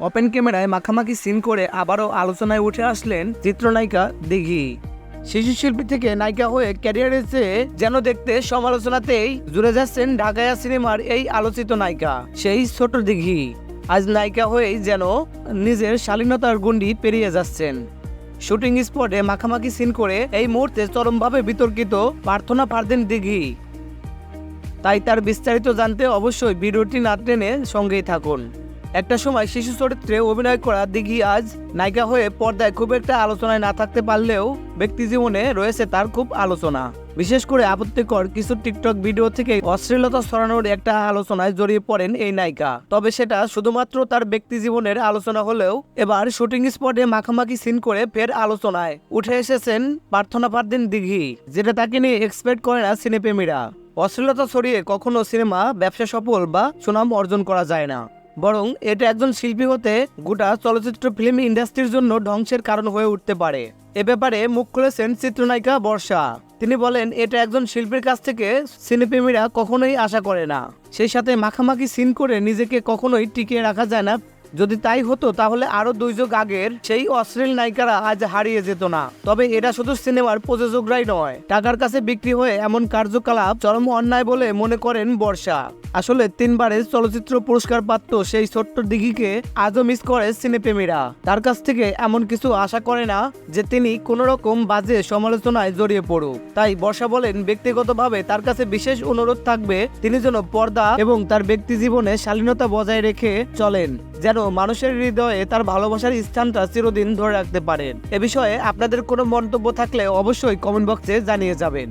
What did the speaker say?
Open ক্যামেরায় মাখামাখি scene করে আবারও আলোচনায় উঠে আসলেন চিত্রনায়িকা দিঘি। শিশু শিল্পী থেকে নায়িকা হয়ে ক্যারিয়ারের চেয়ে যেন দেখতে সমালোচনাতেই জুড়ে যাচ্ছেন ঢাকায়া সিনেমার এই আলোচিত নায়িকা, সেই ছোট দিঘি। আজ নায়িকা হয়েই যেন নিজের শালীনতার গুন্ডি পেরিয়ে যাচ্ছেন। শুটিং স্পটে মাখামাখি সিন করে এই মুহূর্তে চরমভাবে বিতর্কিত প্রার্থনা পারদেন দিঘি। তাই তার বিস্তারিত জানতে অবশ্যই ভিডিওটি না টেনে সঙ্গেই থাকুন। একটা সময় শিশু চরিত্রে অভিনয় করা দিঘি আজ নায়িকা হয়ে পর্দায় খুব একটা আলোচনায় না থাকতে পারলেও ব্যক্তি জীবনে রয়েছে তার খুব আলোচনা। বিশেষ করে আপত্তিকর কিছু টিকটক ভিডিও থেকে অশ্লীলতা ছড়ানোর একটা আলোচনায় জড়িয়ে পড়েন এই নায়িকা। তবে সেটা শুধুমাত্র তার ব্যক্তি জীবনের আলোচনা হলেও এবার শুটিং স্পটে মাখামাখি সিন করে ফের আলোচনায়। উঠে এসেছেন প্রার্থনা পারদিন দিঘি, যেটা তাকে নিয়ে এক্সপেক্ট করে না সিনেপ্রেমীরা। অশ্লীলতা ছড়িয়ে কখনো সিনেমা, ব্যবসা সফল বা সুনাম অর্জন করা যায় না। বরং এটা একজন শিল্পী হতে গোটা চলচ্চিত্র ফিল্ম ইন্ডাস্ট্রির জন্য ধ্বংসের কারণ হয়ে উঠতে পারে। এ ব্যাপারে মুখ খুলেছেন চিত্রনায়িকা বর্ষা। তিনি বলেন, এটা একজন শিল্পীর কাছ থেকে সিনেপ্রেমীরা কখনোই আশা করে না। সেই সাথে মাখামাখি সিন করে নিজেকে কখনোই টিকিয়ে রাখা যায় না যদি তাই হতো, তাহলে আরও দুই যুগ আগের সেই অশ্লীল নায়িকারা আজ হারিয়ে যেত না। তবে এটা শুধু সিনেমার প্রযোজকরাই নয়, টাকার কাছে বিক্রি হয়ে এমন কার্যকলাপ, চরম অন্যায় বলে মনে করেন বর্ষা। আসলে তিনবারের চলচ্চিত্র পুরস্কার প্রাপ্ত সেই ছোট্ট দিঘিকে আজও মিস করে সিনেপ্রেমীরা। তার কাছ থেকে এমন কিছু আশা করে না যে তিনি কোনো রকম বাজে সমালোচনায় জড়িয়ে পড়ুক। তাই বর্ষা বলেন, ব্যক্তিগতভাবে তার কাছে বিশেষ অনুরোধ থাকবে, তিনি যেন পর্দা এবং তার ব্যক্তি জীবনে শালীনতা বজায় রেখে চলেন। যেন মানুষের হৃদয়ে তার ভালোবাসার স্থানটা চিরদিন ধরে রাখতে পারেন। এ বিষয়ে আপনাদের কোনো মন্তব্য থাকলে অবশ্যই কমেন্ট বক্সে জানিয়ে যাবেন।